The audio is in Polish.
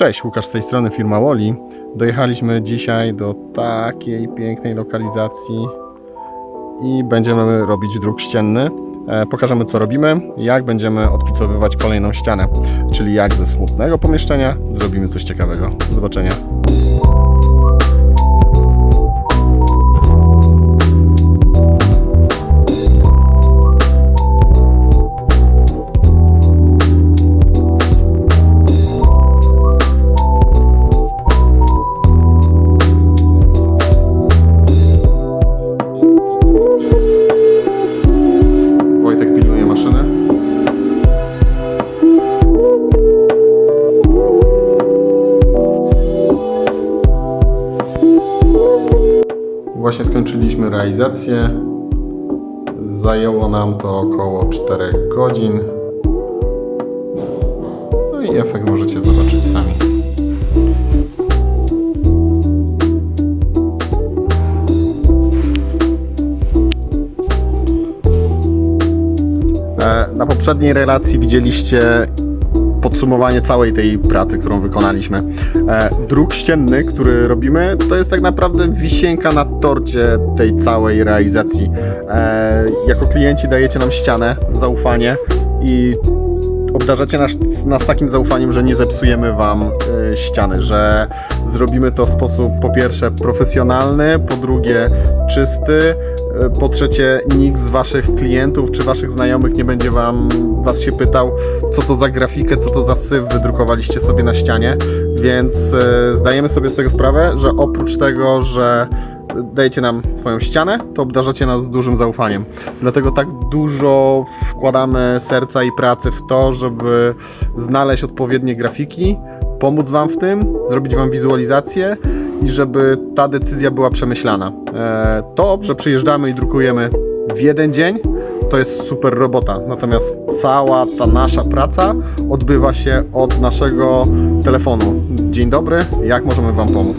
Cześć, Łukasz z tej strony firma Woli. Dojechaliśmy dzisiaj do takiej pięknej lokalizacji i będziemy robić druk ścienny. E, Pokażemy co robimy, jak będziemy odpicowywać kolejną ścianę, czyli jak ze smutnego pomieszczenia zrobimy coś ciekawego. Do zobaczenia. Maszyny. Właśnie skończyliśmy realizację. Zajęło nam to około 4 godzin. No i efekt możecie zobaczyć sami. Na poprzedniej relacji widzieliście podsumowanie całej tej pracy, którą wykonaliśmy. E, Druk ścienny, który robimy, to jest tak naprawdę wisienka na torcie tej całej realizacji. E, Jako klienci dajecie nam ścianę, zaufanie i obdarzacie nas, nas takim zaufaniem, że nie zepsujemy Wam e, ściany, że zrobimy to w sposób po pierwsze profesjonalny, po drugie czysty, po trzecie nikt z Waszych klientów czy Waszych znajomych nie będzie Wam Was się pytał, co to za grafikę, co to za syf wydrukowaliście sobie na ścianie, więc e, zdajemy sobie z tego sprawę, że oprócz tego, że dajecie nam swoją ścianę, to obdarzacie nas dużym zaufaniem. Dlatego tak dużo wkładamy serca i pracy w to, żeby znaleźć odpowiednie grafiki, pomóc Wam w tym, zrobić Wam wizualizację i żeby ta decyzja była przemyślana. E, To, że przyjeżdżamy i drukujemy w jeden dzień, to jest super robota. Natomiast cała ta nasza praca odbywa się od naszego telefonu. Dzień dobry, jak możemy Wam pomóc?